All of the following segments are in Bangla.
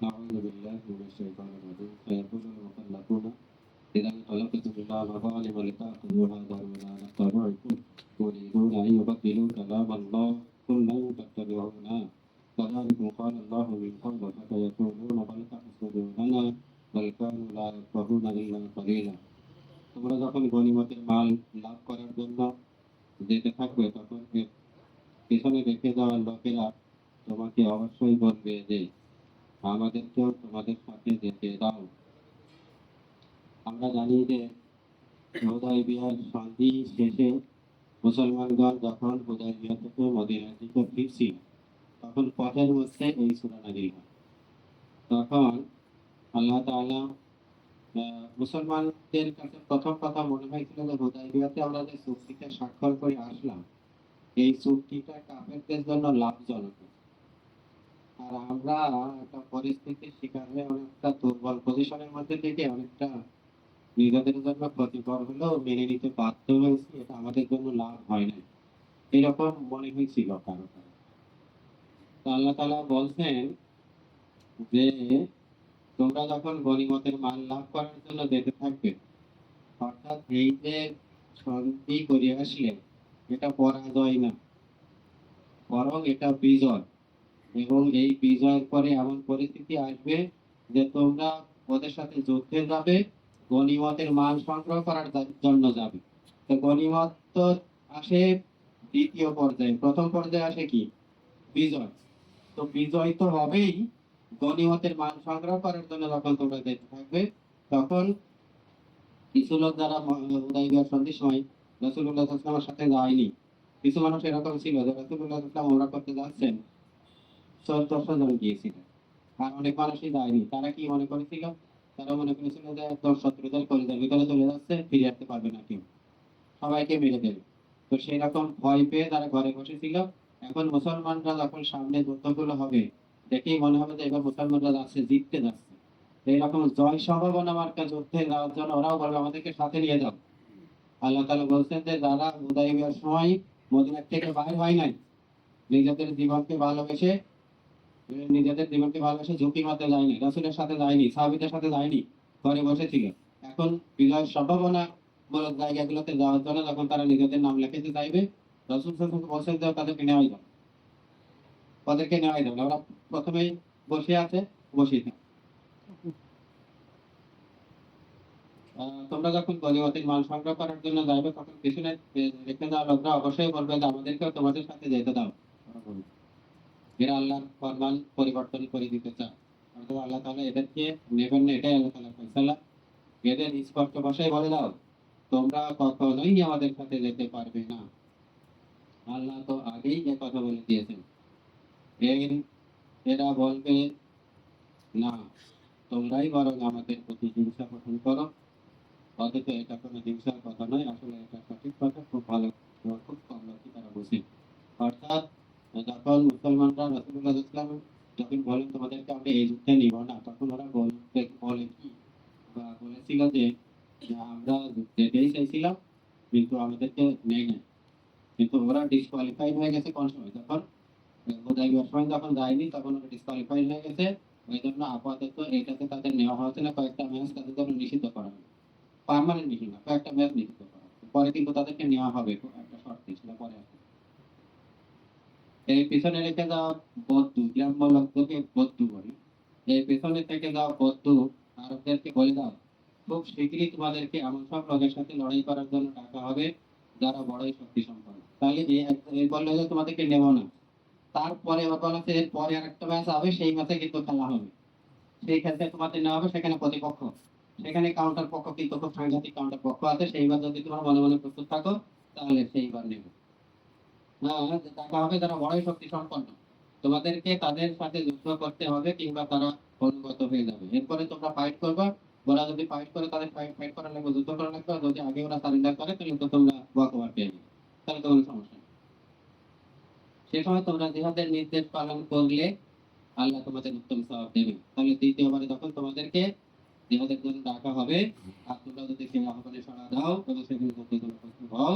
أعوذ بالله من الشيطان الرجيم سيقول المخلفون إذا انطلقتم إلى مظالم لتأخذوها ذرونا نتبعكم تريدون أن يبدلوا كلام الله قل لن تتبعونا كذلكم قال الله من قبل فسيقولون بل تحسدوننا بل كانوا لا يفقهون إلا قليلا তোমরা যখন গণিমতের মাল লাভ করার জন্য যেতে থাকবে তখন এর পিছনে রেখে যাওয়ার লোকেরা তোমাকে অবশ্যই বলবে যে আমাদেরকেও তোমাদের সাথে যেতে দাও। আমরা জানি যে হুদাই বিহার শান্তি শেষে মুসলমানগণ যখন হুদাই বিহার থেকে মদিনার দিকে ফিরছিল, তখন পথের মধ্যে এই সুরা নাজিল হয় তখন আল্লাহ তাআলা মুসলমানদের কাছে প্রথম কথা মনে হয়েছিল যে হুদাই বিহাতে আমরা যে চুক্তিতে স্বাক্ষর করে আসলাম, এই চুক্তিটা কাফেরদের জন্য লাভজনক। আমরা একটা পরিস্থিতির শিকার হয়ে অনেকটা দুর্বল পজিশনের মধ্যে থেকে অনেকটা নিজেদের জন্য ক্ষতিকর হলেও মেনে নিতে বাধ্য হয়েছি, এটা আমাদের জন্য লাভ হয় না এরকম মনে হয়েছিল কারও কারও। আল্লাহ তালা বলছেন যে, তোমরা যখন গণিমতের মাল লাভ করার জন্য যেতে থাকবে, অর্থাৎ এই যে সন্ধি করে আসলে, এটা পরাজয় না, বরং এটা বিজয়। এবং এই বিজয়ের পরে এমন পরিস্থিতি আসবে যে তোমরা ওদের সাথে যুদ্ধে যাবে, গণিমতের মাল সংগ্রহ করার জন্য যাবে। তো গণিমত তো আসে দ্বিতীয় পর্যায়ে, প্রথম পর্যায়ে আসে কি? বিজয়। তো বিজয় তো হবেই, গণিমতের মাল সংগ্রহ করার জন্য যখন তোমরা যেতে থাকবে, তখন কিছু লোক যারা উদয়বিহার সন্ধির সময় রসুল্লাহ সাথে যায়নি, কিছু মানুষ এরকম ছিল যে রসুল্লাহ ওমরা করতে যাচ্ছেন। চোদ্দশো জন গিয়েছিলেন আর অনেক মানুষই যায়নি। তারা কি মনে করেছিল? তারা মনে করেছিল যে একদম শত্রুদের ভিতরে চলে যাচ্ছে, ফিরে আসতে পারবে না কেউ। সবাইকে মেরে দেবে। তো সেই রকম ভয় পেয়ে তারা ঘরে বসেছিল। এখন মুসলমানরা যখন সামনে যুদ্ধগুলো হবে, দেখেই মনে হবে যে এবার মুসলমানরা যাচ্ছে, জিততে যাচ্ছে। এইরকম জয় সম্ভাবনা মার্কা যুদ্ধে যাওয়ার জন্য ওরাও বলবে, আমাদেরকে সাথে নিয়ে যাও। আল্লাহ তালা বলছেন যে, যারা উদয়বের সময় মদিনার থেকে বাইর হয় নাই, নিজেদের জীবনকে ভালোবেসে নিজেদের জীবনকে ভালোবেসে ঝুঁকির মধ্যে যায়নি, রাসুলের সাথে যায়নি, সাহাবিদের সাথে যায়নি, ঘরে বসেছিল। এখন বিজয়ের সম্ভাবনা মূলক জায়গাগুলোতে যাওয়ার জন্য যখন তারা নিজেদের নাম লেখাতে চাইবে রসুল সাল্লাল্লাহু বলছেন যে তাদেরকে নেওয়াই যাবে। তাদেরকে নেওয়াই যাবে। ওরা প্রথমেই বসে আছে বসেই থাকে। তোমরা যখন গণিমতের মাল সংগ্রহ করার জন্য যাইবে, তখন পিছনে রেখে যাওয়া লোকরা অবশ্যই বলবে যে, আমাদেরকেও তোমাদের সাথে যেতে দাও। এরা আল্লাহর ফরমান পরিবর্তন করে দিতে চায় অর্থাৎ আল্লাহ তাআলা এদেরকে নেবেন না, এটাই আল্লাহ তাআলা ফয়সালা। এদের স্পষ্ট ভাষায় বলে দাও, তোমরা কখনোই আমাদের সাথে যেতে পারবে না। আল্লাহ তো আগেই এ কথা বলে দিয়েছেন। এরা বলবে, না, তোমরাই বরং আমাদের প্রতি হিংসা পোষণ করো। অথচ এটা কোনো হিংসার কথা নয়, আসলে এটা সঠিক কথা। খুব ভালো, খুব কম লোকই তারা বুঝে। অর্থাৎ যখন মুসলমানরা রসুল্লাহ ইসলাম যখন বলেন, তোমাদেরকে আমরা এই যুদ্ধে নিব না, তখন ওরা বলতে বলে কি? বা বলেছিল যে আমরা যেতেই চাইছিলাম, কিন্তু আমাদেরকে নেই। না কিন্তু ওরা ডিসকোয়ালিফাইড হয়ে গেছে কোন সময়? যখন হুদাইবিয়ার সময় যখন যায়নি, তখন ওরা ডিসকোয়ালিফাইড হয়ে গেছে। ওই জন্য আপাতত এটাতে তাদের নেওয়া হয়েছে না, কয়েকটা ম্যাচ তাদের জন্য নিষিদ্ধ করা হবে পার্মানেন্ট নিষিদ্ধ না কয়েকটা ম্যাচ নিষিদ্ধ করা হবে পরে কিন্তু তাদেরকে নেওয়া হবে একটা শর্ত ছিল পরে আসবে। এই পিছনে রেখে যাওয়া বদ্ধু গ্রাম্য লোকদেরকে বদ্ধু বলি। এই পেছনে থেকে যাওয়া বদ্ধু আরবদেরকে বলে দাও। খুব শীঘ্রই তোমাদেরকে এমন সব লোকের সাথে লড়াই করার জন্য ডাকা হবে, যারা বড়ই শক্তি সম্পন্ন তাহলে এই বলল যে তোমাদেরকে নেব না। তারপরে আবার বলা হচ্ছে এরপরে আর একটা ম্যাচ হবে, সেই ম্যাচে কিন্তু খেলা হবে। সেই ক্ষেত্রে তোমাদের নেওয়া হবে সেখানে প্রতিপক্ষ। সেখানে কাউন্টার পক্ষ কিন্তু খুব সাংঘাতিক কাউন্টার পক্ষ আছে। সেইবার যদি তোমার মনে মনে প্রস্তুত থাকো, তাহলে সেইবার নেবে। হবে বড়ই শক্তি সম্পন্ন তোমাদেরকে তাদের সাথে যুদ্ধ করতে হবে কিংবা তারা অনুগত হয়ে যাবে। এরপরে তোমরা ফাইট করবা। ওরা যদি ফাইট করে, তাদের ফাইট ফাইট করা লাগবে, যুদ্ধ করা লাগবে। যদি আগে ওরা সারেন্ডার করে, তাহলে তো তোমরা বকবার পেয়ে তাহলে তো কোনো সমস্যা সে সময় তোমরা জিহাদের নির্দেশ পালন করলে আল্লাহ তোমাদের উত্তম সওয়াব দেবে। তাহলে দ্বিতীয়বারে তখন তোমাদেরকে জিহাদের জন্য ডাকা হবে, আর তোমরা যদি সেই আহ্বানে সাড়া দাও তবে সেগুলো হও।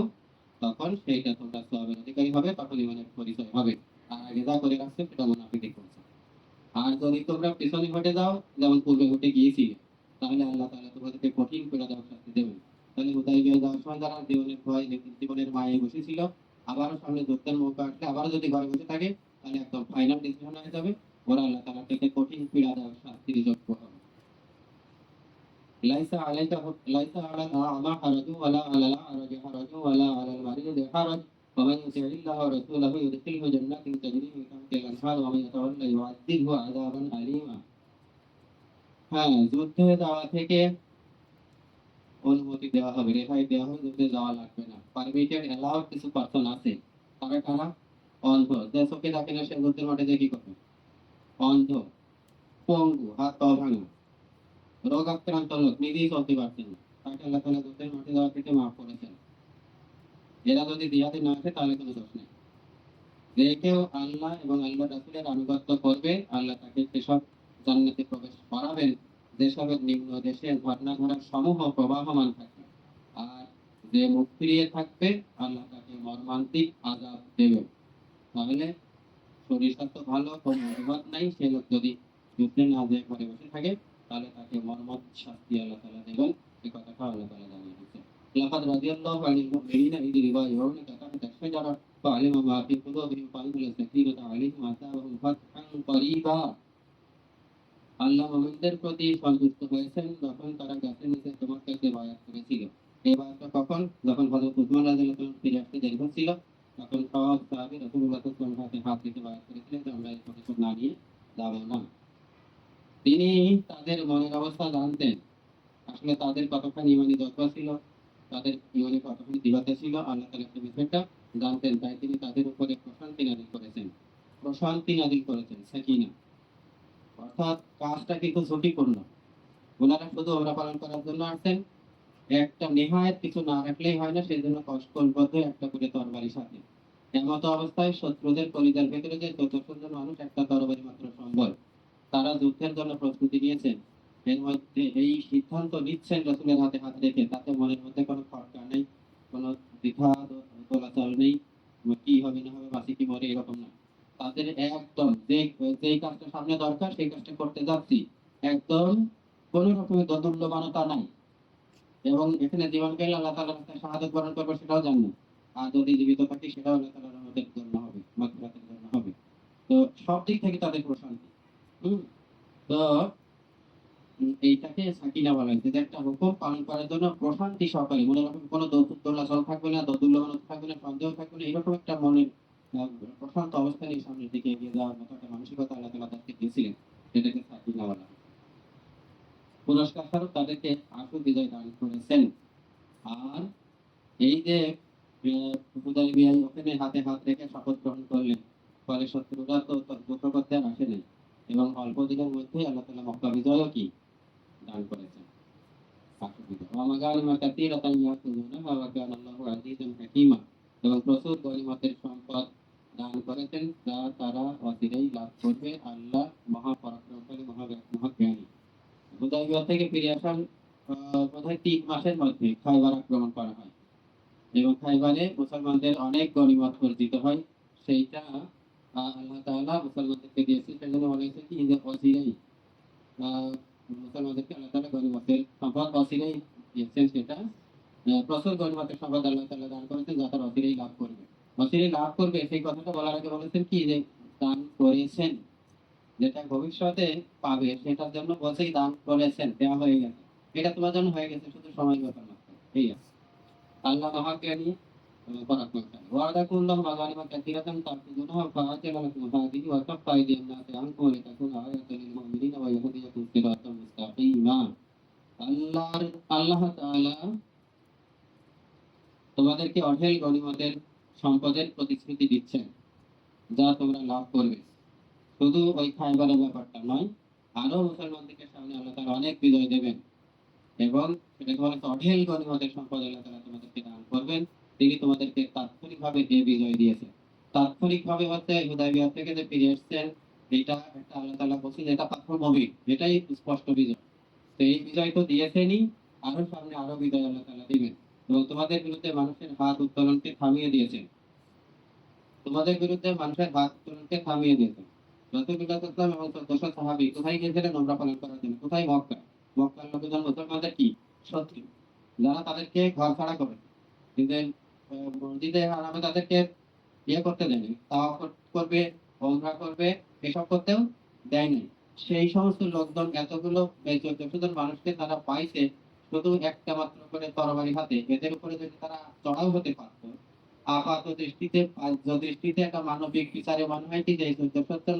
তখন সেইটা তোমরা সওয়াবের অধিকারী হবে, তখন ইমানের পরিচয় হবে। আর আগে যা করে রাখছে সেটা মুনাফিকই করছে আর যদি তোমরা পিছনে ঘটে যাও, যেমন পূর্বে ঘটে গিয়েছিলে, তাহলে আল্লাহ তাআলা তোমাদেরকে কঠিন করে দেওয়ার শাস্তি দেবেন। তাহলে হুদাই বিয়ে যাওয়ার সময় যারা জীবনের ভয় জীবনের মায়ে বসেছিল, আবারও সামনে যুদ্ধের মৌকা আসলে আবারও যদি ঘরে বসে থাকে, তাহলে একদম ফাইনাল ডিসিশন হয়ে যাবে। ওরা আল্লাহ তাআলা থেকে কঠিন পীড়া দেওয়ার শাস্তির যোগ্য হবে। ليس عليك ليس على الأعمى حرج ولا على الأعرج حرج ولا على المريض حرج ومن يطع الله ورسوله يدخله جنات تجري من تحتها الأنهار ومن يتولى يعذبه عذابا أليما হ্যাঁ যুদ্ধে যাওয়া থেকে অনুমতি দেওয়া হবে রেহাই দেওয়া হবে যুদ্ধে যাওয়া লাগবে না পারমিটেড এলাও কিছু পার্সন আছে তারা কারা অন্ধ যে চোখে দেখে না সে যুদ্ধের মাঠে দেখি করবে অন্ধ পঙ্গু হাত পা ভাঙা রোগ লোক নিজেই চলতে পারছেন না তাকে আল্লাহ তালা যুদ্ধের মাঠে যাওয়া থেকে মাফ করেছেন। এরা যদি দিহাতে না আসে, তাহলে কোনো দোষ নেই। যে কেউ আল্লাহ এবং আল্লাহ রাসুলের আনুগত্য করবে, আল্লাহ তাকে সেসব জান্নাতে প্রবেশ করাবেন যেসবের নিম্ন দেশে ঘটনা ঘটার সমূহ প্রবাহমান থাকে আর যে মুখ ফিরিয়ে থাকবে, আল্লাহ তাকে মর্মান্তিক আজাব দেবে। তাহলে শরীর স্বাস্থ্য ভালো, কোনো অভিভাব নাই, সে লোক যদি যুদ্ধে না যে ঘরে বসে থাকে তাহলে তাকে মর্মত শাস্তি আল্লাহ তাআলা দেবেন এই কথাটা আল্লাহ তাআলা জানিয়ে দিয়েছেন لقد رضي الله عن المؤمنين إذ يبايعونك تحت الشجرة فعلم ما في قلوبهم فأنزل السكينة عليهم وأثابهم فتحا قريبا আল্লাহ মোমিনদের প্রতি সন্তুষ্ট হয়েছেন যখন তারা গাছের নিচে তোমার কাছে বায়াত করেছিল এই বায়াতটা কখন যখন হযরত উসমান রাদিয়াল্লাহু তাআলা ফিরে আসতে দেরি হচ্ছিল তখন সব সাহাবী রাসূলুল্লাহ সাল্লাল্লাহু আলাইহি ওয়াসাল্লামের হাতে হাত দিতে বায়াত করেছিলেন যে আমরা এই প্রতিশোধ না নিয়ে যাবো না তিনি তাদের মনের অবস্থা জানতেন। আসলে তাদের কতখানি ইমানি জজ্বা ছিল, তাদের ইমানি কতখানি দৃঢ়তা ছিল, আল্লাহ তাআলা সেই বিষয়টা জানতেন। তাই তিনি তাদের উপরে প্রশান্তি নাজিল করেছেন। প্রশান্তি নাজিল করেছেন, সাকিনা। অর্থাৎ কাজটা কিন্তু ঝুঁকিপূর্ণ? ওনারা শুধু ওমরা পালন করার জন্য আসছেন। একটা নেহায়েত কিছু না রাখলেই হয় না সেই জন্য কষ্টবদ্ধ একটা করে তরবারি সাথে। এমত অবস্থায় শত্রুদের কলিজার ভেতরে যে চতুর্থ মানুষ, একটা তরবারি মাত্র সম্বল। তারা যুদ্ধের জন্য প্রস্তুতি নিয়েছেন। এর মধ্যে এই সিদ্ধান্ত নিচ্ছেন রসুলের হাতে হাত রেখে। তাতে মনের মধ্যে কোনো খরচা নেই, কোনো দ্বিধা দোলাচল নেই। কি হবে, না হবে বাসি কি, মরে এরকম না। তাদের একদম যে, যেই কাজটা সামনে দরকার, সেই কাজটা করতে যাচ্ছি। একদম কোনো রকমের দোদুল্যমানতা নাই। এবং এখানে জীবন আল্লাহ তাআলার রাস্তায় শাহাদাত বরণ করব সেটাও জানব আর যদি জীবিত থাকি, সেটাও আল্লাহ তাআলার রহমতের জন্য হবে, মাগফিরাতের জন্য হবে। তো সব দিক থেকে তাদের প্রশান্তি। এইটাকে সাকিনা বলা হয়েছে একটা হুকুম পালন করার জন্য প্রশান্তি সহকারে মনে কোনো থাকবে না থাকবে না সন্দেহ থাকবে না এরকম একটা আহ, প্রশান্ত সামনের দিকে এগিয়ে যাওয়ার মতো একটা মানসিকতা আল্লাহ তাআলা তাদেরকে দিয়েছিলেন। সেটাকে সাকিনা বলা পুরস্কার স্বরূপ তাদেরকে আশু বিজয় দান করেছেন। আর এই যে ওখানে হাতে হাত রেখে শপথ গ্রহণ করলেন ফলে শত্রুরা তো করতে আর আসে নাই। এবং অল্প দিনের মধ্যে আল্লাহ তাআলা মক্কা বিজয়ও কি? দান করেছেন। এবং প্রচুর গনিমতের সম্পদ দান করেছেন যা তারা অচিরেই লাভ করবে আল্লাহ মহাপরাক্রমশালী মহা মহাজ্ঞানী। হুদাইবিয়া থেকে ফিরে আসার বোধহয় তিন মাসের মধ্যে খাইবার আক্রমণ করা হয়। এবং খাইবারে মুসলমানদের অনেক গনিমত অর্জিত হয়। সেইটা সেটা প্রচুর গনিমতের সম্পদ আল্লাহ তাআলা দান করেছেন যা তারা লাভ করবে অচিরেই লাভ করবে সেই কথাটা বলার আগে বলেছেন কি যে দান করেছেন যেটা ভবিষ্যতে পাবে সেটার জন্য বলছেই দান করেছেন দেওয়া হয়ে গেছে এটা তোমার জন্য হয়ে গেছে শুধু সময় ব্যাপার মাত্র ঠিক আছে আল্লাহ মহাজ্ঞানী তোমাদেরকে অঢেল গনিমতের সম্পদের প্রতিশ্রুতি দিচ্ছেন যা তোমরা লাভ করবে শুধু ওই খাইবারের ব্যাপারটা নয় আরও মুসলমানদেরকে সামনে আল্লাহ তাআলা অনেক বিজয় দেবেন এবং বলা হচ্ছে অঢেল গনিমতের সম্পদ আল্লাহ তাআলা তোমাদেরকে দান করবেন। তিনি তোমাদেরকে তাৎক্ষণিকভাবে এই বিজয় দিয়েছেন। তাৎক্ষণিকভাবে হচ্ছে হুদাইবিয়া থেকে যে ফিরে এসেছেন, এটা একটা আল্লাহ তাআলা বলছেন এটা পাথর মবিক এটাই স্পষ্ট বিজয়। তো এই বিজয় তো দিয়েছেনই, আরও সামনে আরও বিজয় আল্লাহ তাআলা দিবেন। এবং তোমাদের বিরুদ্ধে মানুষের হাত উত্তোলনকে থামিয়ে দিয়েছেন। তোমাদের বিরুদ্ধে মানুষের হাত উত্তোলনকে থামিয়ে দিয়েছেন। রসুল্লাহ সাল্লাম এবং চোদ্দশো সাহাবি, কোথায় গিয়েছিলেন ওমরা পালন করার জন্য? কোথায় মক্কা মক্কার লোকজন মুসলমানদের কি? শত্রু যারা তাদেরকে ঘর ছাড়া করে। কিন্তু আহ, মসজিদে হারামে তাদেরকে ইয়ে করতে দেয়নি তাওয়াফ করবে ওমরা করবে এসব করতেও দেয়নি। সেই সমস্ত লোকজন এতগুলো এই চোদ্দশো মানুষকে তারা পাইছে শুধু একটা মাত্র করে তরবারি হাতে। এদের উপরে যদি তারা চড়াও হতে পারত আপাত দৃষ্টিতে দৃষ্টিতে একটা মানবিক বিচারে মনে হয় কি যে এই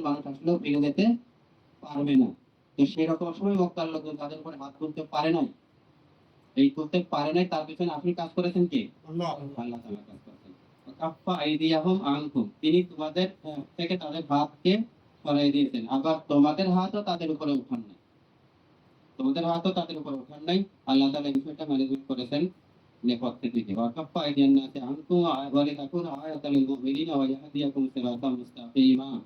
মানুষ আসলেও ফিরে যেতে পারবে না। তো সেই রকম সময় মক্কার লোকজন তাদের উপরে হাত তুলতে পারে নাই। এই করতে পারে নাই তার পিছনে আপনি কাজ করেছেন কে? আল্লাহ। তাআলা কাজ করেছেন। কাফা আইদিয়াহুম আনকুম। তিনি তোমাদের থেকে তাদের হাতকে সরাই দিয়েছেন। আবার তোমাদের হাতও তাদের উপরে উঠান নাই। তোমাদের হাতও তাদের উপরে উঠান নাই। আল্লাহ এই বিষয়টা ম্যানেজমেন্ট করেছেন আইদিয়ান নাসি আনকুম ওয়া ইয়াহদিয়াকুম সিরাতাম মুস্তাকিমা।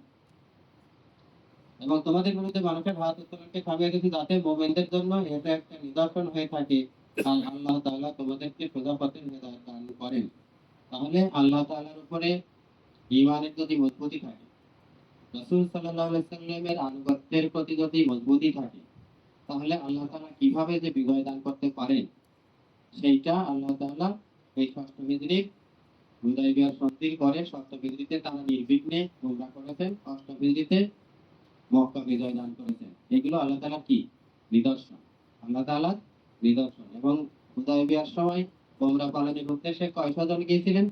এবং তোমাদের বিরুদ্ধে মানুষের হাত উত্তোলনকে থামিয়ে দিয়েছি যাতে মোমেনদের জন্য এটা একটা নিদর্শন হয়ে থাকে। আল্লাহ তাআলা তোমাদেরকে পথে দান করেন। তাহলে আল্লাহ তাআলার উপরে ঈমানের যদি মজবুতি থাকে, রাসূল সাল্লাল্লাহু আলাইহি সাল্লামের আনুগত্যের প্রতি যদি মজবুতি থাকে, তাহলে আল্লাহ তাআলা কীভাবে যে বিজয় দান করতে পারেন, সেইটা আল্লাহ তাআলা এই ষষ্ঠ হিজরির হুদাইবিয়ার সন্ধির পরে সপ্তম হিজরিতে তারা নির্বিঘ্নে উমরা করেছেন অষ্টম হিজরিতে মক্কা বিজয় দান করেছেন। এগুলো আল্লাহ তাআলা কি? নিদর্শন। আল্লাহ তাআলার নিদর্শন। এবং হুদাইবিয়ার সময় উমরা পালনের উদ্দেশ্যে কয়শো জন গিয়েছিলেন?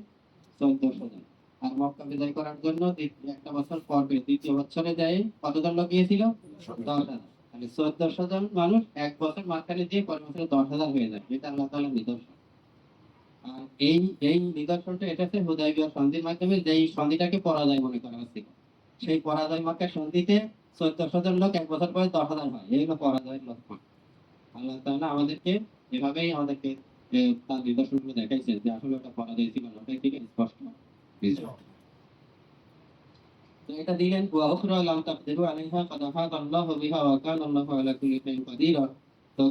চোদ্দশো জন। আর মক্কা বিজয় করার জন্য একটা বছর পর্বে দ্বিতীয় বছরে যায় কতজন লোক গিয়েছিল? দশ হাজার। চোদ্দশো জন মানুষ এক বছর মাঝখানে দিয়ে পরের বছরে দশ হাজার হয়ে যায় এটা আল্লাহ তাআলার নিদর্শন। আর এই এই নিদর্শনটা এটা হচ্ছে হুদাইবিয়া সন্ধির মাধ্যমে যেই সন্ধিটাকে পরাজয় মনে করা হচ্ছিল। সেই পরাজয় মার্কা সন্ধিতে চোদ্দশো জন লোক এক বছর পরে দশ হাজার হয়। এই হলো পরাজয়ের লক্ষণ। আল্লাহ তাআলা আমাদেরকে এভাবেই আমাদেরকে তার নিদর্শনগুলো দেখাইছেন যে আসলে ওটা পরাজয় ছিল না ওটা থেকে স্পষ্ট।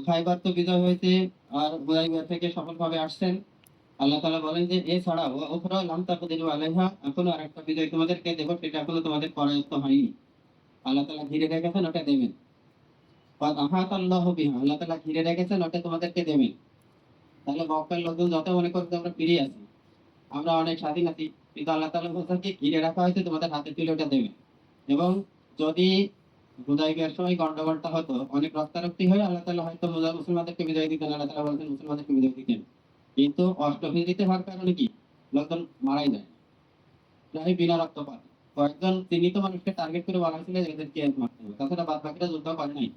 খাইবার তো হয়েছে, আর আসছেন। আল্লাহ তাআলা বলেন যে এখনও আরেকটা বিজয় তোমাদেরকে সেটা এখনও তোমাদের হয়নি। আল্লাহ ঘিরে রেখেছেন ওটা দেবেন। আল্লাহু তাআলা ঘিরে রেখেছেন, ওটা তোমাদেরকে দেবেন তাহলে মক্কার লোকজন যত মনে করছে আমরা ফিরে আছি। আমরা অনেক স্বাধীন আছি, কিন্তু আল্লাহ তাআলা বলছেন ঘিরে রাখা হয়েছে, তোমাদের হাতে তুলে ওটা দেবে। এবং যদি হুদাইবিয়ার সময় গন্ডগোলটা হতো, অনেক রক্তারক্তি হয়ে আল্লাহ তাআলা হয়তো মুসলমানদেরকে বিজয় দিতেন, আল্লাহ তাআলা বলছেন মুসলমানদেরকে বিজয় দিতেন। কিন্তু অষ্টভিজিতে হওয়ার কারণে কি? লোকজন মারাই যায়। প্রায় বিনা রক্তপাত। কয়েকজন, তিনি তো মানুষকে টার্গেট করে বানাইছিলেন এদেরকে মারতে হবে। তাছাড়া বাদ বাকিরা যুদ্ধ করে নাই।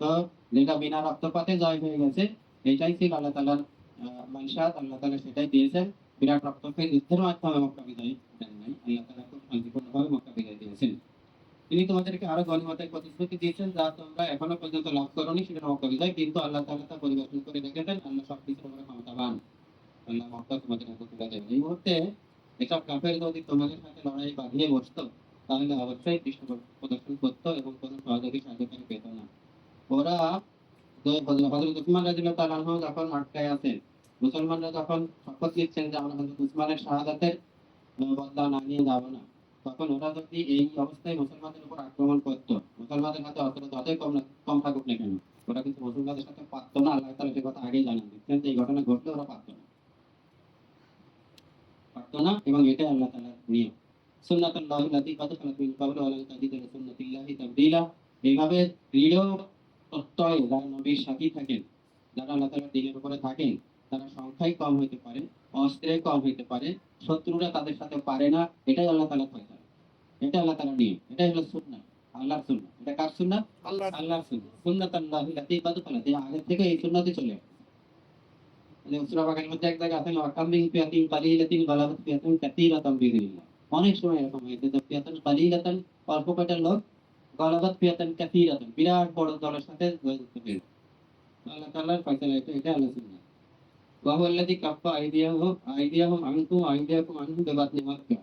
তো যেটা বিনা রক্তপাতে জয় হয়ে গেছে এটাই ছিল আল্লাহ তাআলার আহ, মানসাত আল্লাহ তাআলা সেটাই দিয়েছেন। বিরাট রক্তক্ষয়ী যুদ্ধের মাধ্যমে মক্কা বিজয় দেন নাই আল্লাহ তাআলা খুব শান্তিপূর্ণভাবে মক্কা বিজয় দিয়েছেন। তিনি তোমাদেরকে আরও গণিমতের প্রতিশ্রুতি দিয়েছেন যা তোমরা এখনও পর্যন্ত লাভ করোনি সেটা মক্কা বিজয় কিন্তু আল্লাহ তালা তা পরিবর্তন করে রেখেছেন আল্লাহ সব কিছুর উপরে ক্ষমতাবান। আল্লাহ মক্কা তোমাদের হাতে তুলে দেবেন। এই মুহূর্তে এসব কাফের যদি তোমাদের সাথে লড়াই বাঁধিয়ে বসতো তাহলে অবশ্যই পৃষ্ঠ প্রদর্শন করতো এবং কোনো সহযোগী সাহায্যকারী পেত না। ওরা তো হযরত উসমান রাদিয়াল্লাহু তাআলা যখন মক্কায় আছেন মুসলমানরা যখন শপথ নিচ্ছেন যে আমরা হযরত উসমানের শাহাদাতের বদলা না নিয়ে যাব না। তখন ওরা যদি এই অবস্থায় মুসলমানদের উপর আক্রমণ করতো, মুসলমানদের হাতে অস্ত্র যতই কম কম থাকুক না কেন? ওরা কিন্তু মুসলমানদের সাথে পারতো না, আল্লাহ তাআলা সে কথা আগেই জানান দিচ্ছেন যে এই ঘটনা ঘটলে ওরা পারতো না। পারতো না এবং এটাই আল্লাহ তাআলার নিয়ম। সুন্নাতুল্লাহি লাতি কাদ খালাত মিন ক্বাবলু ওয়া লান তাজিদ লিসুন্নাতিল্লাহি তাবদীলা। এইভাবে দৃঢ় প্রত্যয় যারা নবীর সাথী থাকেন যারা আল্লাহ তাআলার দিনের উপরে থাকেন তারা সংখ্যায় কম হইতে পারে অস্ত্রে কম হইতে পারে শত্রুরা তাদের সাথে পারে না এটাই আল্লাহ তাআলা ফয়সালা। এটা আল্লাহ তাআলার নিয়ম এটাই হলো সুন্নাহ। আল্লাহর সুন্নাহ। এটা কার সুন্নাহ? আল্লাহ আল্লাহর সুন্নাহ। সুন্নাতুল্লাহি লাতি কাদ খালাত এই আগে থেকে এই সুন্নাতই চলে আসছে মানে মধ্যে এক জায়গায় আছে ওয়া কাম মিন ফিয়াতিন কালিলাতিন গালাবাত ফিয়াতিন কাসীরাতাম বিইذنিল্লাহ অনেক সময় এরকম হয়েছে যে ফিয়াতান কালিলাতান অল্প কয়টা লোক গালাবাত ফিয়াতান কাসীরাতান বিরাট বড় দলের সাথে জয়যুক্ত হয়েছে আল্লাহ তাআলার ফয়সালা এটা এটা আল্লাহ সুন্নাহ وهو الذي كف أيديهم أيديهم عنكم وأيديكم عنهم ببطن مكة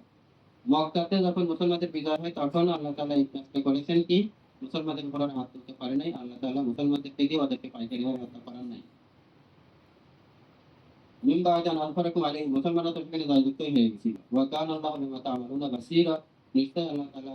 মক্কাতে যখন মুসলমানদের বিজয় হয় তখন আল্লাহ তাআলা এই কাজটা করেছেন কি মুসলমানদের উপর আর হাত তুলতে পারে নাই আল্লাহ তাআলা মুসলমানদের থেকে ওদেরকে পাইকারি ভাবে হত্যা করার নাই মিন বা'দি আন আযফারাকুম আলাইহিম মুসলমানরা তো সেখানে জয়যুক্তই হয়ে গেছিল ওয়া কানা আল্লাহু বিমা তা'মালুনা বাসীরা নিশ্চয় আল্লাহ তাআলা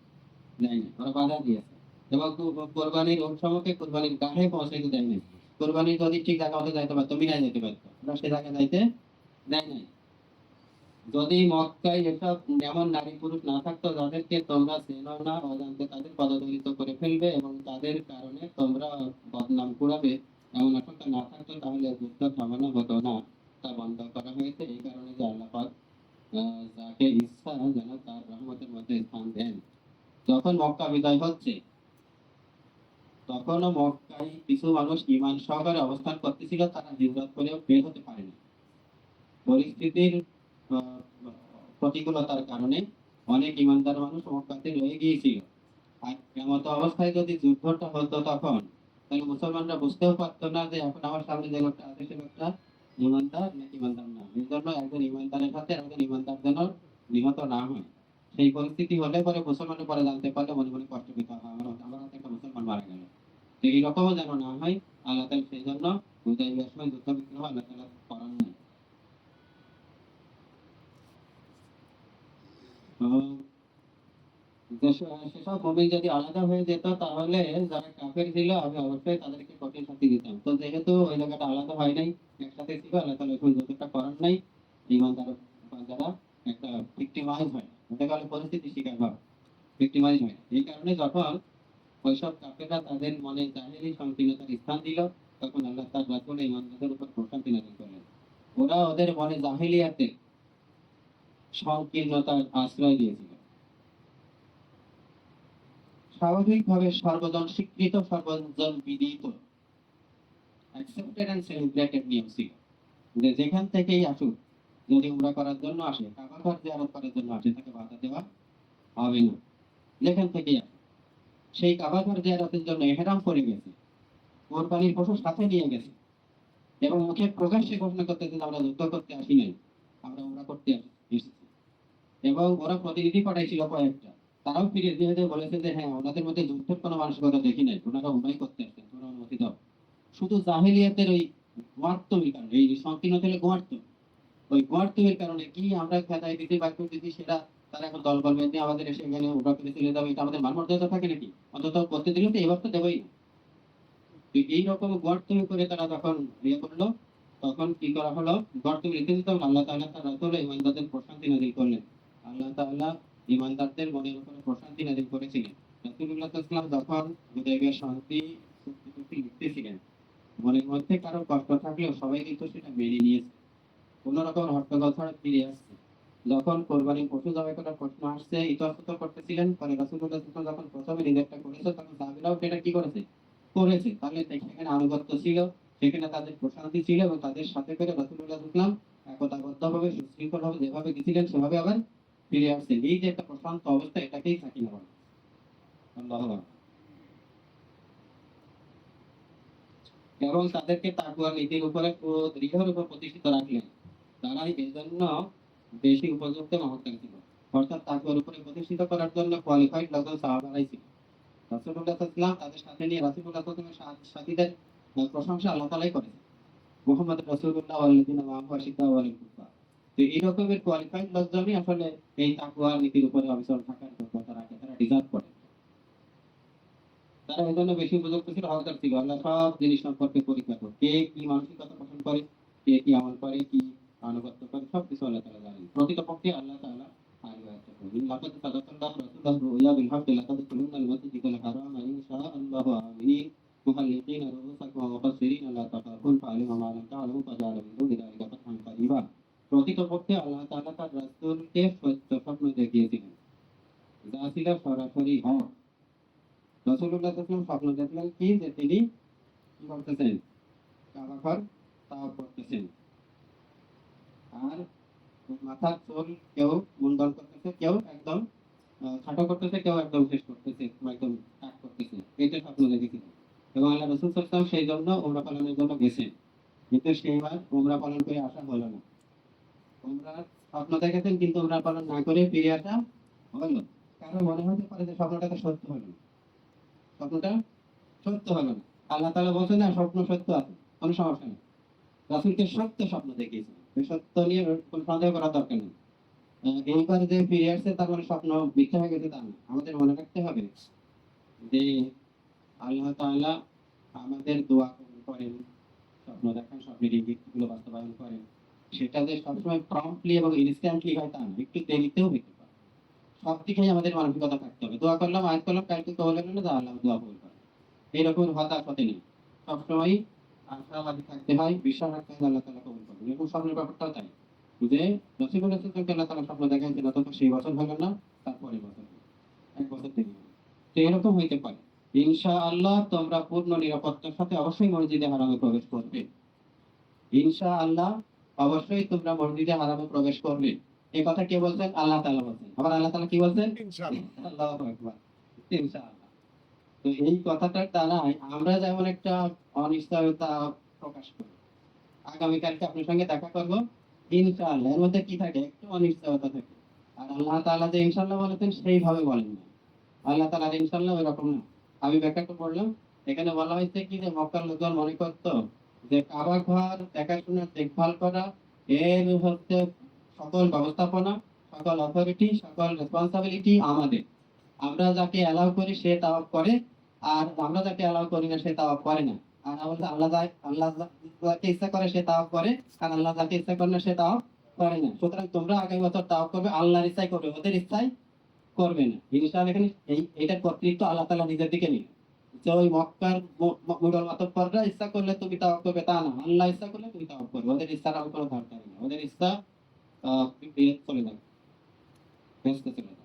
দেয়নি ওরা বাধা দিয়েছে এবং কোরবানির উৎসবকে কোরবানির গাহে পৌঁছাইতে দেয়নি কোরবানি যদি ঠিক জায়গা মতো যাইতে পারতো মিলাই যেতে পারতো। ওরা সে জায়গায় যাইতে দেয় নাই। যদি মক্কায় এসব এমন নারী পুরুষ না থাকতো যাদেরকে তোমরা চেনো না অজান্তে তাদের পদদলিত করে ফেলবে এবং তাদের কারণে তোমরা বদনাম কুড়াবে এমন আশঙ্কা না থাকতো তাহলে যুদ্ধ থামানো হতো না। তা বন্ধ করা হয়েছে। এই কারণে যে আল্লাহ পাক আহ, যাকে ইচ্ছা যেন তার রহমতের মধ্যে স্থান দেন। যখন মক্কা বিদায় হচ্ছে, তখনও মক্কায় কিছু মানুষ ইমান সহকারে অবস্থান করতেছিল, তারা হিজরত করেও বের হতে পারেনি পরিস্থিতির প্রতিকূলতার কারণে অনেক ইমানদার মানুষ মক্কাতে রয়ে গিয়েছিল। আর এমত অবস্থায় যদি যুদ্ধটা হতো তখন, তাহলে মুসলমানরা বুঝতেও পারতো না যে এখন আমার সামনে যে লোকটা আছে, সে লোকটা ইমানদার নাকি ইমানদার না। এই জন্য একজন ইমানদারের সাথে একজন ইমানদার যেন নিহত না হয়। সেই পরিস্থিতি হলে পরে মুসলমানের পরে জানতে পারলে মনে মনে কষ্ট পেতে আমার আমার হাতে একটা মুসলমান মারা গেল। তো এইরকমও যেন না হয়, আল্লাহ তালা সেই জন্য সময় যুদ্ধ বিগ্রহ আল্লাহ তালা করার নাই। সেসব যদি আলাদা হয়ে যেত, তাহলে যারা কাফের ছিল, আমি অবশ্যই তাদেরকে কঠিন শাস্তি দিতাম। তো যেহেতু ওই জায়গাটা আলাদা হয় নাই, একসাথে ছিল, আল্লাহ তালা ওই যতটা করার নাই। যারা একটা ভিক্টিমাইজ হয়। ওটা গেলে পরিস্থিতি শিকার হয় ভিক্টিমাইজ এই কারণে যখন ওইসব কাফেররা তাদের মনে জাহেরি সংকীর্ণতার স্থান দিল, তখন আল্লাহ তার রাসূল ইমানদারদের উপর প্রশান্তি নাজিল করলেন। ওরা ওদের মনে জাহেলিয়াতে সংকীর্ণতার আশ্রয় দিয়েছিল। স্বাভাবিকভাবে সর্বজন স্বীকৃত, সর্বজন বিদিত অ্যাকসেপ্টেড এন্ড সেলিব্রেটেড নিয়ম ছিল যেখান থেকেই আসুক যদি উমরা করার জন্য আসে কাবা ঘর জিয়ারত করার জন্য আসে, তাকে বাধা দেওয়া হবে না। যেখান থেকে সেই কাবা ঘর জিয়ারতের জন্য এহরাম করে গেছে। কোরবানির পশু সাথে নিয়ে গেছে। এবং মুখে প্রকাশ্যে ঘোষণা করতেছে যে আমরা যুদ্ধ করতে আসি নাই, আমরা উমরা করতে এসেছি। এবং ওরা প্রতিনিধি পাঠাইছিল কয়েকটা। তারাও ফিরে দিয়ে বলেছে যে হ্যাঁ ওনাদের মধ্যে যুদ্ধের কোনো মানসিকতা দেখি নাই। ওনারা উন্নয় করতে আসছেন তোমরা অনুমতি দাও শুধু জাহিলিয়াতের ওই গোয়ার্তমির কারণে এই সংকীর্ণ থেকে গোয়ার্ত ওই গোয়ার্তমির কারণে কি আমরা খেদাই দিতে বাক্য দিতে সেটা তারা এখন দল বল বেঁধে আমাদের এসে এখানে ওরা করে চলে যাবে এটা আমাদের মান মর্যাদা থাকে নাকি? অন্তত করতে দিলে তো এবার তো দেবই। তো এইরকম গোয়ার্তমি করে তারা যখন ইয়ে করল, তখন কি করা হলো? গর্তমি রেখে দিতে আল্লাহ তাআলা তার রাসূল ইমানদারদের প্রশান্তি নাজিল করলেন। আল্লাহ তাআলা ইমানদারদের মনের উপরে প্রশান্তি নাজিল করেছিলেন। রাসূলুল্লাহ সাল্লাল্লাহু আলাইহি যখন হুদাইবিয়ার শান্তি চুক্তি লিখতেছিলেন, মনের মধ্যে কারও কষ্ট থাকলেও সবাই কিন্তু সেটা মেনে নিয়েছে। কোন রকম হট্টগোল ছাড়া ফিরে আসছে। যখন কোরবানির পশু জবাই করার প্রশ্ন আসছে, ইতস্তত করতেছিলেন, পরে আলাইহি যখন প্রথমে নিজেরটা করেছে, তখন সাহাবীরাও সেটা কি করেছে? করেছে। তাহলে সেখানে আনুগত্য ছিল। সেখানে তাদের প্রশান্তি ছিল এবং তাদের সাথে করে রাসূলুল্লাহ সাল্লাল্লাহু একতাবদ্ধভাবে, সুশৃঙ্খলভাবে যেভাবে গেছিলেন, সেভাবে আবার ফিরে আসছেন। এই যে একটা প্রশান্ত অবস্থা, এটাকেই সাকিনা বলে। আল্লাহু আকবার। এবং তাদেরকে তাকুয়ার নীতির উপরে ও দৃঢ়ের প্রতিষ্ঠিত রাখলেন। তারাই এই জন্য বেশি উপযুক্ত মহত্তার ছিল। অর্থাৎ তাকুয়ার উপরে প্রতিষ্ঠিত করার জন্য কোয়ালিফাইড লোকজন সাহাবারাই ছিল। রাসূলুল্লাহ সাল্লাল্লাহু তাদের সাথে নিয়ে আলাইহি সাথীদের প্রশংসা আল্লাহ করেছেন। মুহাম্মদ রকমের কোয়ালিফাইড লোকজনই আসলে এই তাকুয়ার নীতির উপরে থাকার যোগ্যতা রাখে তারা ডিজার্ভ করে। তারা এই জন্য বেশি উপযুক্ত ছিল হকদার ছিল আল্লাহ সব জিনিস সম্পর্কে পরিজ্ঞাত কে কি মানসিকতা পোষণ করে, কে কি আমল করে, কি আনুগত্য করে সব কিছু আল্লাহ তাআলা জানেন প্রকৃতপক্ষে আল্লাহ তাআলা আনুগত্য করেন লাকাদ সাদাকাল্লাহু রাসূলাহু রুয়া বিল হক লাকাদ কুলুনা আল মাসজিদাল হারাম ইনশা আল্লাহু আমিন মুহাল্লিকিন রুসাকুম ওয়া মুফাসসিরিন লা তাকাফুন ফাআলিমা মা লাম তা'লামু ফাজআলা মিন দুনি যালিকা ফাতহান কারীবা প্রকৃতপক্ষে আল্লাহ তাআলা তার রাসূলকে সত্য স্বপ্ন দেখিয়েছিলেন যা ছিল সরাসরি হক রসুল্লাহ সাল্লাম স্বপ্ন দেখলেন কি যে তিনি কি করতেছেন কাবা ঘর তাও করতেছেন আর মাথার চুল কেউ মুন্ডন করতেছে, কেউ একদম খাটো করতেছে, কেউ একদম শেষ করতেছে, একদম কাট করতেছে। এটা স্বপ্ন দেখেছিল এবং আল্লাহ রসুল সাল্লাম সেই জন্য ওমরা পালনের জন্য গেছেন কিন্তু সেইবার ওমরা পালন করে আসা হলো না। ওমরা স্বপ্ন দেখেছেন, কিন্তু ওমরা পালন না করে ফিরে আসা হলো। কারণ মনে হতে পারে যে তো সত্য হলো না। স্বপ্নটা সত্য হলো না। আল্লাহ তাআলা বলছেন না, স্বপ্ন সত্য আছে, কোনো সমস্যা নেই। রাসূলকে সত্য স্বপ্ন দেখিয়েছেন। সত্য নিয়ে সন্দেহ করার দরকার নেই। যে ফিরে আসছে তার মানে স্বপ্ন হয়ে গেছে তা না আমাদের মনে রাখতে হবে যে আল্লাহ আমাদের দোয়া করেন, স্বপ্ন দেখান, স্বপ্নের ইঙ্গিতগুলো বাস্তবায়ন করেন। সেটা যে সবসময় এবং ইনস্ট্যান্টলি হয় তা না। একটু দেরিতেও হইতে পারে সব দিকেই আমাদের মানসিকতা থাকতে হবে। দোয়া করলাম আজ করলাম, কালকে কবল হলো না আল্লাহ দোয়া করে এইরকম হতাশ হতে নেই। সবসময় আশাবাদী থাকতে হয়, বিশ্বাস রাখতে হয়, আল্লাহ তাআলা স্বপ্নের ব্যাপারটাও তাই। যে রসুলকে আল্লাহ তাআলা স্বপ্ন দেখাইছিল সেই বছর হলো না তারপরে বছর এক বছর দেরি তো এরকম হইতে পারে। ইনশা আল্লাহ তোমরা পূর্ণ নিরাপত্তার সাথে অবশ্যই মসজিদে হারামে প্রবেশ করবে। ইনশা আল্লাহ অবশ্যই তোমরা মসজিদে হারামে প্রবেশ করবে। এই কথা কে বলছেন? আল্লাহ তাআলা বলছেন। আবার আল্লাহ তাআলা কি বলছেন? আল্লাহু ইনশাআল্লাহ। তো এই কথাটার দ্বারাই আমরা যেমন একটা অনিশ্চয়তা প্রকাশ করি। আগামীকালকে আপনার সঙ্গে দেখা করব। এর মধ্যে কি থাকে? একটু অনিশ্চয়তা থাকে। আর আল্লাহ যে বলেছেন, সেইভাবে বলেন না। আল্লাহ না। আমি ব্যাখ্যাটা এখানে বলা হয়েছে কি যে, মক্কার লোকজন মনে করতো যে, কাবা ঘর দেখাশোনা দেখভাল করা, এর হচ্ছে সকল ব্যবস্থাপনা, সকল অথরিটি সকল রেসপন্সিবিলিটি আমাদের। আমরা যাকে অ্যালাউ করি, সে তাওয়াব করে, আর আমরা যাকে অ্যালাউ করি না, সে তাওয়াব করে না। আর আমরা আল্লাহ যা- আল্লাহ ইচ্ছা করে সে তাওয়াব করে, আর আল্লাহ যাকে ইচ্ছা করে না সে তাওয়াব করে না। সুতরাং তোমরা আগামী বছর তাওয়াব করবে, আল্লাহর ইচ্ছাই করবে, ওদের ইচ্ছাই করবে না। ইনশাআল্লাহ এখানে এই এটার কর্তৃত্ব আল্লাহ তাআলা নিজের দিকে নিয়ে যে ওই মক্কার মু- মু- মুঘল মাতব্বররা ইচ্ছা করলে তুমি তাওয়াব করবে, তা না। আল্লাহ ইচ্ছা করলে তুমি তাওয়াব করবে, ওদের ইচ্ছার কোনো দরকার নেই। ওদের ইচ্ছা চলে যাবে। চলে যাবে।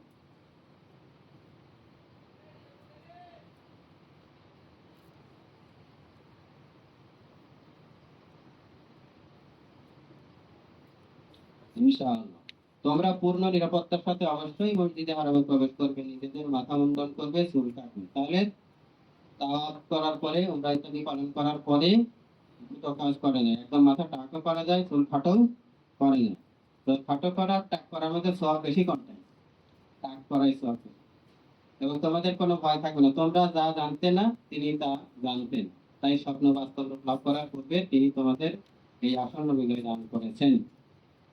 ইনশাআল্লাহ তোমরা পূর্ণ নিরাপত্তার সাথে অবশ্যই মসজিদে হারামে প্রবেশ করবে, নিজেদের মাথা মুন্ডন করবে, চুল কাটবে। তাহলে তাওয়াফ করার পরে, উমরা ইত্যাদি পালন করার পরে দুটো কাজ করা যায় একদম মাথা টাকও করা যায়, চুল খাটো করা যায় তো ফাটো করার, টাক করার মধ্যে সব বেশি কোনটা টাক করাই সব এবং তোমাদের কোনো ভয় থাকবে না। তোমরা যা জানতে না, তিনি তা জানতেন তাই স্বপ্ন বাস্তব লাভ করার পূর্বে তিনি তোমাদের এই আসন্ন বিজয় দান করেছেন।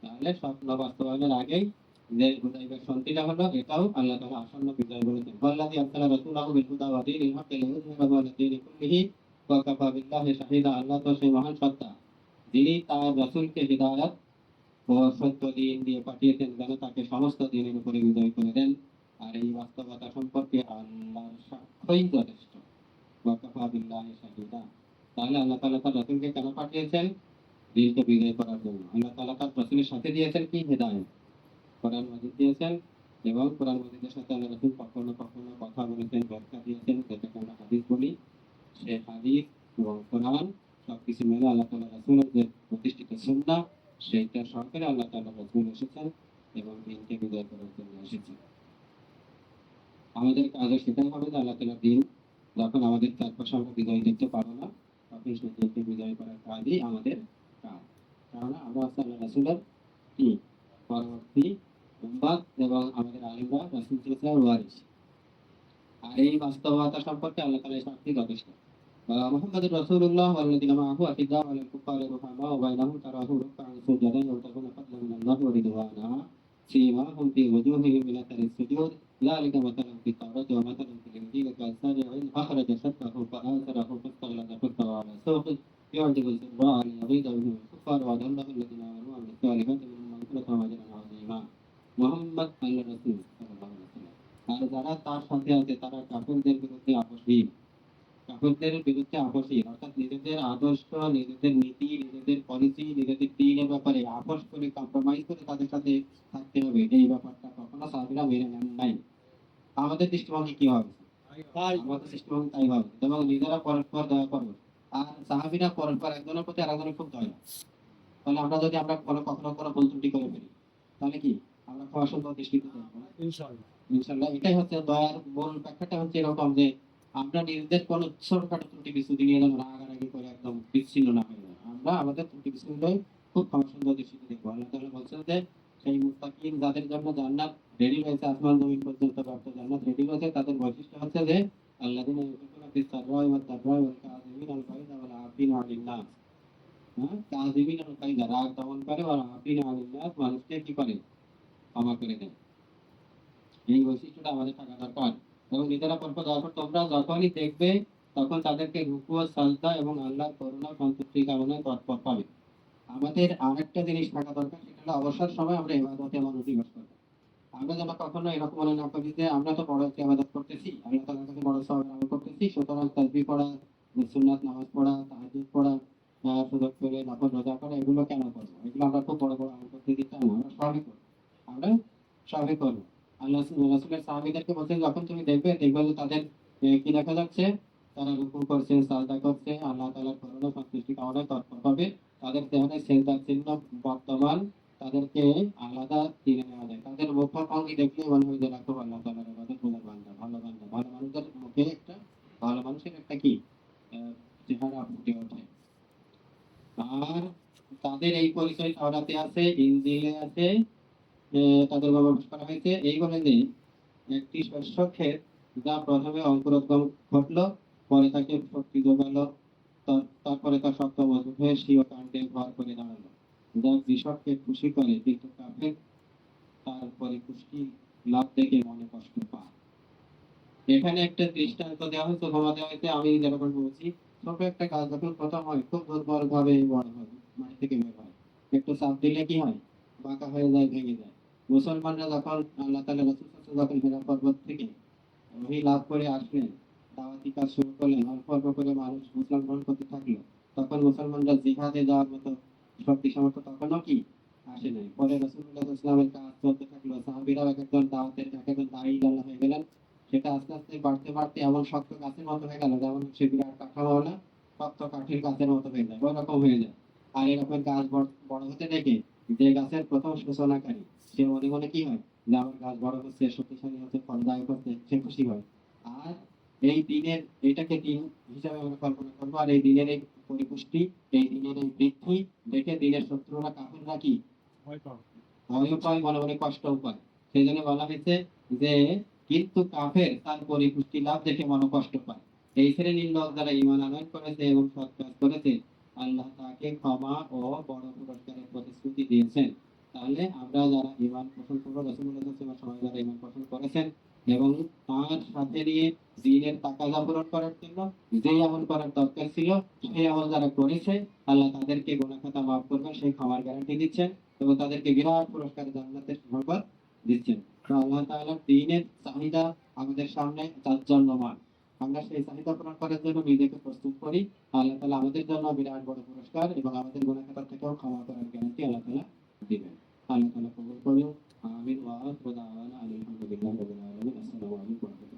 তাহলে স্বপ্ন বাস্তবায়নের আগেই যে হুদাইবের সন্ধিটা হলো, এটাও আল্লাহ তাআলা আসন্ন বিজয় বলেছেন ওয়াল্লাযী আরসালা রাসূলাহু বিল হুদা ওয়া দীনিল হাক্কি লিইয়ুযহিরাহু কুল্লিহি ওয়া বিল্লাহি শাহিদা আল্লাহ তো সেই মহান সত্তা। যিনি তার রাসূলকে ও সত্য দিন দিয়ে পাঠিয়েছেন, যেন তাকে সমস্ত দিনের উপরে বিজয় করে দেন। আর এই বাস্তবতা সম্পর্কে আল্লাহর সাক্ষ্যই যথেষ্ট। ওয়া কাফা বিল্লাহি শাহিদা। তাহলে আল্লাহ তাআলা তার রাসূলকে কেন পাঠিয়েছেন? করার জন্য। আল্লাহ তাআলা তার রাসূলের সাথে দিয়েছেন কি? হেদায়েত। কোরআন দিয়েছেন এবং কোরআন সাথে আল্লাহ রাসূল কখনো কখনো কথা বলেছেন, ব্যাখ্যা দিয়েছেন যেটাকে আমরা হাদিস বলি, সে হাদিস এবং কোরআন সবকিছু মিলে আল্লাহ তাআলা রাসূলের যে প্রতিষ্ঠিত সুন্নাহ, সেইটা সহকারে আল্লাহ তাআলা রাসূল এসেছেন এবং দিনকে বিজয় করার জন্য এসেছেন। আমাদের কাজও সেটাই হবে যে আল্লাহ তাআলা দিন যখন আমাদের চারপাশে আমরা বিজয় দেখতে পারব না, তখন সেই দিনকে বিজয় করার কাজই আমাদের কাজ কেননা আমরা হচ্ছে আল্লাহ রাসূলের কি পরবর্তী উম্মাদ এবং আমাদের আলিমরা রাসূল সিলসিলার ওয়ারিস আর এই বাস্তবতা সম্পর্কে আল্লাহ তাআলা এই সাক্ষী যথেষ্ট محمد رسول الله والذين معه أشداء على الكفار رحماء بينهم تراهم ركعا سجدا يبتغون فضلا من الله ورضوانا سيماهم في وجوههم من أثر السجود ذلك مثلهم في التوراة ومثلهم في الإنجيل كالزارع أخرج شطه فآزره فاستغلظ فاستوى على سوقه يعجب الزراع ليغيظ بهم الكفار وعد الله الذين آمنوا وعملوا الصالحات منهم مغفرة وأجرا عظيما মোহাম্মদ আল্লাহ রসুল সাল্লাল্লাহু আলাইহি ওয়াসাল্লাম। আর যারা তার সাথে আছে তারা কাফেরদের বিরুদ্ধে আপসহীন কাফেরদের বিরুদ্ধে আপসহীন অর্থাৎ নিজেদের আদর্শ নিজেদের নীতি নিজেদের পলিসি নিজেদের দিনের ব্যাপারে আপোষ করে কম্প্রোমাইজ করে তাদের সাথে থাকতে হবে এই ব্যাপারটা কখনো সাহাবীরা মেনে নেন নাই আমাদের দৃষ্টিভঙ্গি কি হবে আমাদের দৃষ্টিভঙ্গি তাই হবে এবং নিজেরা পরস্পর দয়া করবে আর সাহাবীরা পরস্পর একজনের প্রতি আরেকজনের খুব দয়া। তাহলে আমরা যদি আমরা কোনো কখনো কোনো ভুল ত্রুটি করে ফেলি তাহলে কি? আমরা ক্ষমা সুন্দর দৃষ্টিতে দেখব ইনশাআল্লাহ। ইনশাল্লাহ এটাই হচ্ছে দয়ার মূল ব্যাখ্যাটা হচ্ছে এরকম যে আমরা নিজেদের কোনো ছোটখাটো ত্রুটি বিচ্ছুতি নিয়ে যেন রাগারাগি করে একদম বিচ্ছিন্ন না হয়ে যায়। আমরা আমাদের ত্রুটি বিচ্ছুতিটাই খুব ক্ষমা সুন্দর দৃষ্টিতে দেখব। আল্লাহ তাআলা বলছেন যে সেই মুত্তাকিন যাদের জন্য জান্নাত রেডি হয়েছে আসমান জমিন পর্যন্ত প্রাপ্ত জান্নাত রেডি হয়েছে তাদের বৈশিষ্ট্য হচ্ছে যে আল্লাযিনা ইউফিকুনা হ্যাঁ? যখনই দেখবে, তখন তাদেরকে এবং করুণা, সন্তুষ্টি, কামনায় তৎপর পাবে। আমাদের জিনিস থাকা দরকার, সেটা অবসর সময় আমরা মনোনিবেশ করব। আমরা যেন কখনো এরকম মনে না করি যে আমরা তো বড় করতেছি তাআলার কাছে বড় আমল করতেছি, সুতরাং তাসবিহ পড়া সুন্নাত নামাজ পড়া, তাহাজ্জুদ পড়া সুযোগ করে নফল রোজা করা, এগুলো কেন করব? এগুলো আমরা খুব বড় বড় আমল করতে দিতাম আমরা সবই করব। আমরা সবই করব। আল্লাহ রাসূলের সাহাবীদেরকে বলছেন, যখন তুমি দেখবে দেখবে যে তাদের কি দেখা যাচ্ছে? তারা রুকু করছে, সাজদা করছে, আল্লাহ তাআলার করুণা, সন্তুষ্টি কামনায় তৎপর হবে তাদের দেহনে সেজদার চিহ্ন, বর্তমান। তাদেরকে আলাদা চিনে নেওয়া যায়। তাদের মুখভঙ্গি দেখলে মনে হয় যে রাখো আল্লাহ তাআলার ইবাদত বোঝার বান্দা ভালো বান্দা ভালো মানুষের মুখে একটা ভালো মানুষের একটা কি আহ, চেহারা ফুটে ওঠে আর তাদের এই পরিচয় তাওরাতে আছে ইনজিলে আছে তাদের ব্যবহার করা হয়েছে। এই বলে যে, একটি শস্য ক্ষেত যা প্রথমে অঙ্কুরোদ্গম ঘটলো, পরে তাকে শক্তি তার- তারপরে তা শক্ত মজবুত হয়ে স্বীয় কাণ্ডে ভর করে দাঁড়াল। যা কৃষককে খুশি করে কিন্তু কাফের তার পরিপুষ্টি লাভ দেখে মনে কষ্ট পায়। এখানে একটা দৃষ্টান্ত দেওয়া হয়েছে, উপমা দেওয়া হয়েছে, আমি যেরকম বলছি, ছোট একটা গাছ যখন প্রথম হয়, খুব দুর্বল ভাবে বড় হয়। থেকে বের হয়। একটু চাপ দিলে কি হয়? বাঁকা হয়ে যায়, ভেঙে যায়। মুসলমানরা যখন আল্লাহ তাআলা রাসূল যখন হিরা পর্বত থেকে ওহী লাভ করে আসলেন, দাওয়াতি কাজ শুরু করলেন অল্প অল্প করে মানুষ মুসলমান গ্রহণ করতে থাকল, তখন মুসলমানরা জিহাদে যাওয়ার মতো শক্তি সামর্থ্য তখনও কি আসে নাই। পরে রাসূলুল্লাহ ইসলামের কাজ চলতে থাকল, সাহাবীরাও এক একজন দাওয়াতের এক একজন দায়ী আল্লাহ হয়ে গেলেন। সেটা আস্তে আস্তে বাড়তে বাড়তে এমন শক্ত গাছের মতো হয়ে গেল, যেমন সে বিরাট কাঠামোওয়ালা শক্ত কাঠের গাছের মতো হয়ে যায় ওই রকম হয়ে যায়। আর এরকম গাছ বড় হতে দেখে যে গাছের প্রথম সূচনাকারী সে মনে মনে কি হয়? যে আমার গাছ বড় হচ্ছে শক্তিশালী হচ্ছে ফলদায়ক হচ্ছে সে খুশি হয়। আর এই দিনের এটাকে দিন হিসাবে আমরা কল্পনা করব আর এই দিনের এই পরিপুষ্টি এই দিনের এই বৃদ্ধি দেখে দিনের শত্রুরা কাফেররা কি? ভয়ও পায়। মনে মনে কষ্টও পায়। সেই জন্য বলা হয়েছে যে কিন্তু কাফের তার পরিপুষ্টি লাভ দেখে মনে কষ্ট পায়। এই শ্রেণির লোক যারা ইমান আনয়ন করেছে এবং সৎ কাজ করেছে আল্লাহ তাকে ক্ষমা ও বড় পুরস্কারের প্রতিশ্রুতি দিয়েছেন। তাহলে আমরা যারা ইমান পোষণ করব রসুল্লাহ সময় যারা ইমান পোষণ করেছেন এবং তার সাথে নিয়ে দিনের তাকাজা পূরণ করার জন্য যে আমল করার দরকার ছিল সেই আমল যারা করেছে, আল্লাহ তাদেরকে গুনাহ খাতা মাফ করবেন, সেই ক্ষমার গ্যারান্টি দিচ্ছেন এবং তাদেরকে বিরাট পুরস্কার জান্নাতের সংবাদ দিচ্ছেন। আল্লাহ তাআলার দিনের চাহিদা আমাদের সামনে জাজ্জল্যমান আমরা সেই চাহিদা পূরণ করার জন্য নিজেকে প্রস্তুত করি। আল্লাহ তালা আমাদের জন্য বিরাট বড় পুরস্কার এবং আমাদের গোনাখাতার থেকেও ক্ষমা করার গ্যারান্টি আল্লাহ তালা দিবেন। আল্লাহ তালা কবুল করুন। আমিন। ওয়া আলহামদুলিল্লাহ আসসালামু আলাইকুম